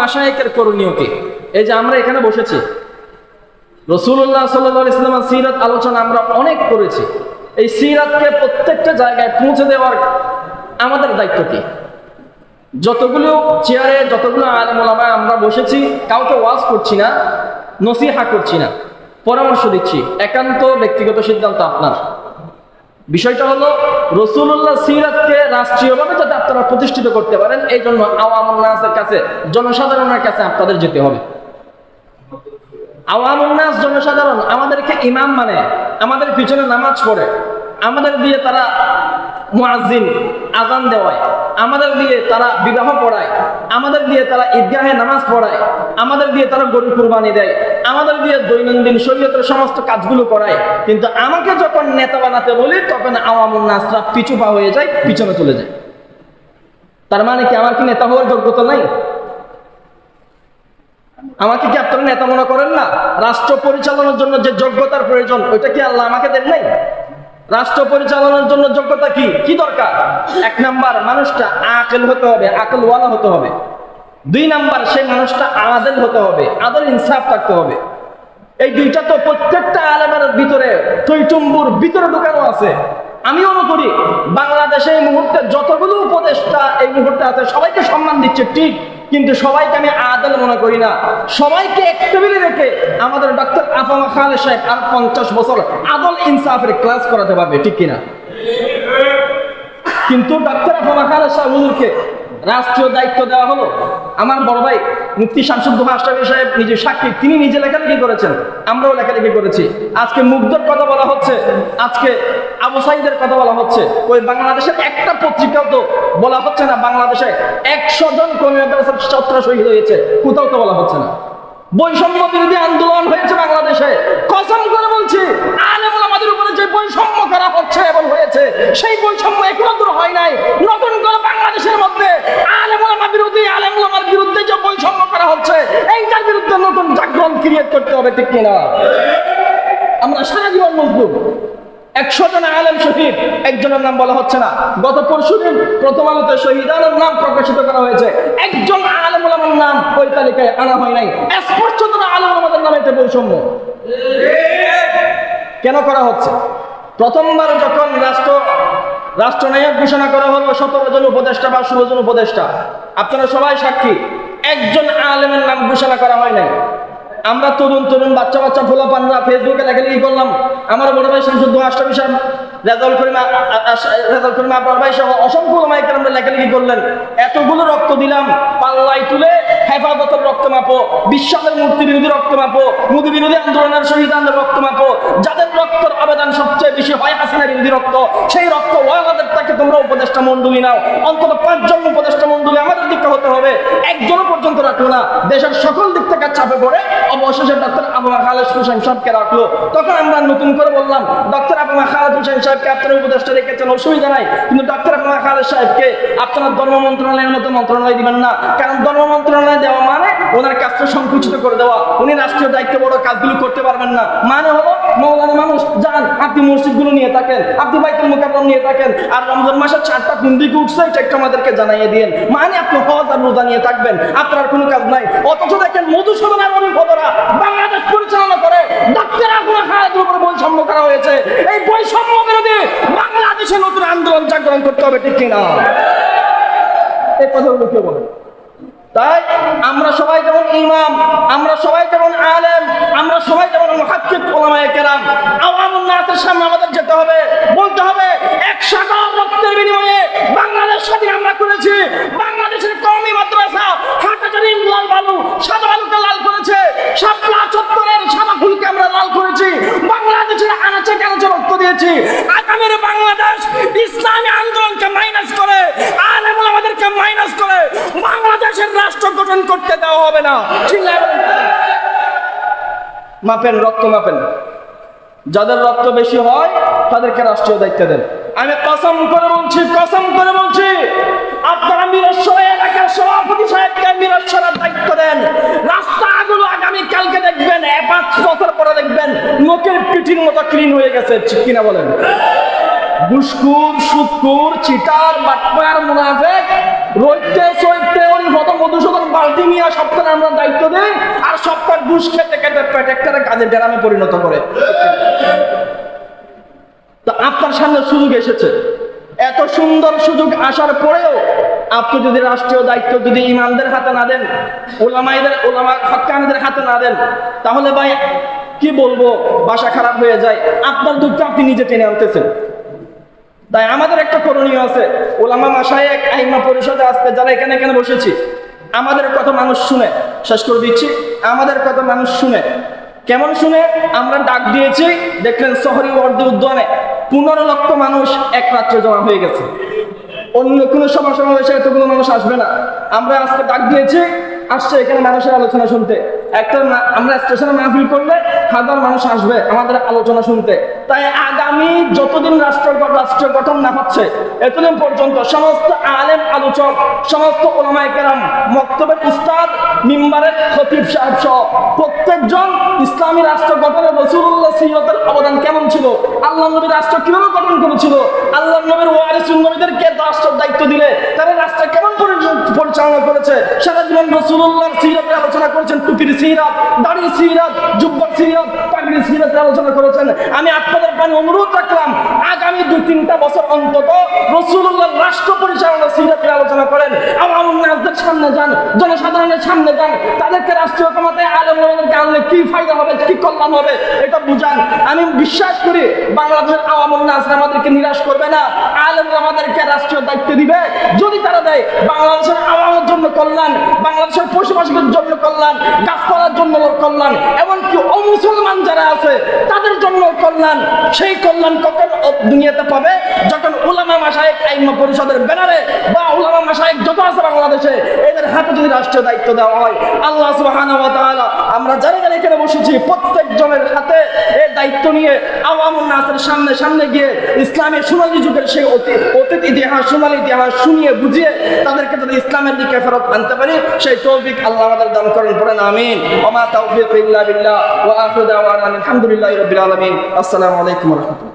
মাসায়কের করণীয় কি? এই যে আমরা এখানে বসেছি। রসুল্লাহ সাল্লাহ ইসলামের সিরাত আলোচনা আমরা অনেক করেছি। এই সিরাতকে প্রত্যেকটা জায়গায় পৌঁছে দেওয়ার আমাদের দায়িত্ব কি? যতগুলো চেয়ারে, যতগুলো আলমোলামায় আমরা বসেছি, কাউকে ওয়াজ করছি না, নসিহা করছি না, পরামর্শ দিচ্ছি। একান্ত ব্যক্তিগত সিদ্ধান্ত আপনার। বিষয়টা হলো রসুল্লাহ সিরাতকে রাষ্ট্রীয়ভাবে যাতে আপনারা প্রতিষ্ঠিত করতে পারেন, এই জন্য আওয়ামের কাছে, জনসাধারণের কাছে আপনাদের যেতে হবে। আওয়ামুন্নাস জনসাধারণ আমাদেরকে ইমাম মানে আমাদের পিছনে নামাজ পড়ে। আমাদের দিয়ে তারা মুয়াজ্জিন আজান দেওয়ায়। আমাদের দিয়ে তারা বিবাহ পড়ায়। আমাদের দিয়ে তারা ঈদগাহে নামাজ পড়ায়। আমাদের দিয়ে তারা গরু কুরবানি দেয়। আমাদের দিয়ে দৈনন্দিন শরীয়তের সমস্ত কাজগুলো করায়। কিন্তু আমাকে যখন নেতা বানাতে বলি, তখন আওয়ামুন্নাসরা পিছু পা হয়ে যায়, পিছনে চলে যায়। তার মানে কি আমার কি নেতা হওয়ার যোগ্যতা নাই? আমাকে কি আপনারা নেতা মনে করেন না? রাষ্ট্র পরিচালনার জন্য যে যোগ্যতার প্রয়োজন, ওইটা কি আল্লাহ আমাকে দেন নাই? রাষ্ট্র পরিচালনার জন্য যোগ্যতা কি? কি দরকার? এক নাম্বার, মানুষটা আকল হতে হবে, আকলওয়ালা হতে হবে। দুই নাম্বার সেই মানুষটা আদেল হতে হবে, আদল ইনসাফ থাকতে হবে। এই দুইটা তো প্রত্যেকটা আলেমের ভিতরে টইটুম্বুর ভিতরে ঢুকানো আছে। আমি মনে করি, বাংলাদেশে এই মুহূর্তে যতগুলো উপদেষ্টা এই মুহূর্তে আছে, সবাইকে সম্মান দিচ্ছে, ঠিক কিন্তু সবাইকে আমি আদাল মনে করি না। সবাইকে এক টেবিলে রেখে আমাদের ডক্টর আফামা খালেদ সাহেব আর পঞ্চাশ বছর আদল ইনসাফের ক্লাস করাতে পারবে, ঠিক কিনা? কিন্তু ডাক্তার আফামা খালেদ সাহেব হুজুরকে রাষ্ট্রীয় দায়িত্ব দেওয়া হলো। আমার বড় ভাই মুফতি শামসুদ্দোহ আশরাফি সাহেব নিজে সাক্ষী, তিনি নিজে লেখালেখি করেছেন, আমরাও লেখালেখি করেছি। আজকে মুগ্ধর কথা বলা হচ্ছে, আজকে আবু সাইদের কথা বলা হচ্ছে। ওই বাংলাদেশের একটা পত্রিকাও তো বলা হচ্ছে না, বাংলাদেশে একশো জন মাদ্রাসার ছাত্র শহীদ হয়েছে, কোথাও তো বলা হচ্ছে না। বৈষম্য বিরোধী আন্দোলন হয়েছে বাংলাদেশে হবে ঠিক কিনা? আমরা সারা জীবন মজদুর একশো জন আলেম শহীদ, একজনের নাম বলা হচ্ছে না। গত পরশু দিন প্রথম আলোতে শহীদানের নাম প্রকাশিত করা হয়েছে। একজন আলেম ওলামার নাম ওই তালিকায় আনা হয় নাই। স্পষ্ট আলেম আমাদের নামে একটা বৈষম্য। কেন করা হচ্ছে? প্রথমবার যখন রাষ্ট্র, রাষ্ট্রনায়ক ঘোষণা করা হলো, সতেরো জন উপদেষ্টা বা ষোলো জন উপদেষ্টা। আপনারা সবাই সাক্ষী, একজন আলেমের নাম ঘোষণা করা হয় নাই। আমরা তরুণ তরুণ বাচ্চা বাচ্চা ফোলা পানরা ফেসবুকে লেখালেখি করলাম? আমার বড় ভাই শামসুদ্দ আশরাফি সাহেব রেজাল্ট করিমা রেজাল্ট করিম আপনার ভাই সহ অসংখ্য মাইকের আমরা লেখালেখি করলেন। এতগুলো রক্ত দিলাম পাল্লাই তুলে রক্ত মাপো বিশ্বাসের মূর্তি বিরোধী রক্ত মাপো মুদি বিরোধী আন্দোলনের শহীদানদের রক্ত মাপো যাদের রক্তের আবেদন সবচেয়ে বেশি হয় হাসিনা বিরোধী রক্ত, সেই রক্ত ওয়াগাদের তাকে তোমরা উপদেষ্টা মন্ডলী নাও। অন্তত পাঁচজন উপদেষ্টা মন্ডলী আমাদের দিকে হতে হবে। একজনও পর্যন্ত রাখল না। দেশের সকল দিক থেকে চাপে পড়ে অবশেষে ডক্টর আবুমা খালেদ হোসেন সাহেবকে রাখল। তখন আমরা নতুন করে বললাম ডক্টর আবুমা খালেদ হোসেন সাহেবকে আপনারা উপদেষ্টা রেখেছেন, অসুবিধা নাই। কিন্তু ডক্টর আবুমা খালেদ সাহেবকে আপনারা ধর্ম মন্ত্রণালয়ের মতো মন্ত্রণালয় দিবেন না। কারণ ধর্ম মন্ত্রণালয় দেওয়া মানে ওনার কাজটা সংকুচিত করে দেওয়া। উনি রাষ্ট্রীয় দায়িত্ব বড় কাজগুলো করতে পারবেন না। মানে হলো, মৌলানা মানুষ যান, আপনি মসজিদগুলো নিয়ে থাকেন, আপনি বাইতুল মুকাররম নিয়ে থাকেন, আর রমজান মাসের চারটা কোন দিকে উঠছে, এটা একটু আমাদেরকে জানাইয়ে দিন মানে আপনি হজ আর রোজা নিয়ে থাকবেন, আপনার কোনো কাজ নাই। অথচ দেখেন মধুসূদন আর অভিজ্ঞতারা বাংলাদেশ পরিচালনা করে, ডাক্তার আগুনা খালেদের উপরে বৈষম্য করা হয়েছে। এই বৈষম্য বিরোধী বাংলাদেশে নতুন আন্দোলন জাগরণ করতে হবে, ঠিক কিনা? এই কথাগুলো কেউ বলেন তাই আমরা সবাই যেমন ইমাম, আমরা সবাই যেমন আলেম, আমরা সবাই যেমন মহাক্ষিক ওলামায়ে কেরাম, আওয়ামুন নাসের সামনে আমাদের যেতে হবে। বলতে হবে, এক সাগর রক্তের বিনিময়ে বাংলাদেশ স্বাধীন আমরা করেছি। বাংলাদেশের কওমি মাদ্রাসা লাল বালু, সাদা বালুকে লাল করেছে। শাপলা চত্বরের সাদা ফুলকে আমরা লাল করেছি। বাংলাদেশের আনাচে কানাচে রক্ত দিয়েছি। আগামীর বাংলাদেশ ইসলামী আন্দোলনকে মাইনাস করে আলেমুল আমাদেরকে মাইনাস করে। রাষ্ট্র গঠন করতে দেওয়া হবে না। মাপেন রক্ত মাপেন। যাদের রক্ত বেশি হয়, তাদেরকে রাষ্ট্রীয় দায়িত্ব দেন। আমি কসম করে বলছি, কসম করে বলছি, আপনারা মিরস্বর এলাকার সভাপতি সাহেবকে দায়িত্ব দেন। রাস্তাগুলো আগামী কালকে দেখবেন পাঁচ বছর পরে দেখবেন, লোকের পিঠির মতো ক্লিন হয়ে গেছে কিনা বলেন? ঘুসকুর সুৎকুর, চিটার, বাটপার, মুনাফেক, রইতে, সইতে মধুসূদন বালতি সপ্তাহে আমরা দায়িত্ব আর সপ্তাহ ঘুষ খেতে খেতে পেট একটা কাজের পরিণত করে। আপনার সামনে সুযোগ এসেছে। এত সুন্দর সুযোগ আসার পরেও আপনি যদি রাষ্ট্রীয় দায়িত্ব যদি ইমামদের হাতে না দেন, ওলামাইদের, ওলামা হকানিদের হাতে না দেন, তাহলে ভাই, কি বলব? বাসা খারাপ হয়ে যায়। আপনার দুঃখ আপনি নিজে টেনে আনতেছেন। তাই আমাদের একটা করণীয় আছে। ওলামা মাসায় এক আইমা পরিষদে আসতে যারা এখানে এখানে বসেছি, আমাদের কথা মানুষ শুনে, শেষ করে দিচ্ছি, আমাদের কথা মানুষ শুনে। কেমন শুনে? আমরা ডাক দিয়েছি, দেখলেন শহরি ওয়ার্ডে উদ্যানে পনেরো লক্ষ মানুষ এক রাত্রে জমা হয়ে গেছে। অন্য কোনো সভা সমাবেশে এতগুলো মানুষ আসবে না। আমরা আজকে ডাক দিয়েছি, আসছে এখানে মানুষের আলোচনা শুনতে। একটা আমরা স্টেশনে মাহফিল করলে হাজার মানুষ আসবে আমাদের আলোচনা শুনতে। তাই আগামী যতদিন রাষ্ট্র রাষ্ট্র গঠন না হচ্ছে, এতদিন পর্যন্ত সমস্ত আলেম আলোচক, সমস্ত ওলামায় কেরাম মক্তবের উস্তাদ মিম্বারের খতিব সাহেব সহ প্রত্যেকজন ইসলামী রাষ্ট্র গঠনে রসুল্লাহ সিরতের অবদান কেমন ছিল? আল্লাহ নবীর রাষ্ট্র কীভাবে গঠন করেছিল? আল্লাহ নবীর ওয়ারিসুল নবীদেরকে রাষ্ট্রের দায়িত্ব দিলে তারা রাষ্ট্র কেমন পরি- পরিচালনা করেছে? সারা জীবন রসুল্লাহর সিরতের আলোচনা করেছেন, টুপির সিরাত, দাড়ির সিরাত, জুব্বার সিরাত, পাগড়ির সিরাতের আলোচনা করেছেন। আমি আপনাদের পানি অনুরোধ রাখলাম, আগামী দুই তিনটা বছর অন্তত রসুল্লাহর রাষ্ট্র পরিচালনা সিরাতের আলোচনা করেন। সামনে যান, জনসাধারণের সামনে যান। তাদেরকে রাষ্ট্রীয় ক্ষমতায় আলম আমাদেরকে আনলে কি ফায়দা হবে, কি কল্যাণ হবে, এটা বুঝান। আমি বিশ্বাস করি বাংলাদেশের আওয়ামী নাসরা আমাদেরকে নিরাশ করবে না। আলম আমাদেরকে রাষ্ট্রীয় দায়িত্ব দিবে। যদি দেয়, বাংলাদেশের আওয়ামের জন্য কল্যাণ, বাংলাদেশের পশুপাশিদের জন্য কল্যাণ গাছপালার জন্য কল্যাণ, এমনকি অমুসলমান যারা আছে, তাদের জন্য কল্যাণ। সেই কল্যাণ কখন দুনিয়াতে পাবে? যখন উলামা মাসায়েক আইমা পরিষদের ব্যানারে বা উলামা মাসায়েক যত আছে বাংলাদেশে, এদের হাতে যদি রাষ্ট্রীয় দায়িত্ব দেওয়া হয়, আল্লাহ তাআলা, আমরা যারা যারা এখানে বসেছি প্রত্যেকজনের হাতে এই দায়িত্ব নিয়ে আওয়ামুন নাসের সামনে সামনে গিয়ে ইসলামের সোনালী যুগের সেই অতীত অতীত ইতিহাস, সোনালী ইতিহাস শুনিয়ে বুঝিয়ে তাদেরকে যদি ইসলামের দিকে ফেরত আনতে পারি, সেই তৌফিক আল্লাহ আমাদের দান করেন, পড়েন, আমিন। ওমা তাওফিক ইল্লা বিল্লাহ, ওয়া আখিরু দাওয়ানা আলহামদুলিল্লাহি রাব্বিল আলামিন। আসসালামু আলাইকুম ওয়া রাহমাতুল্লাহ।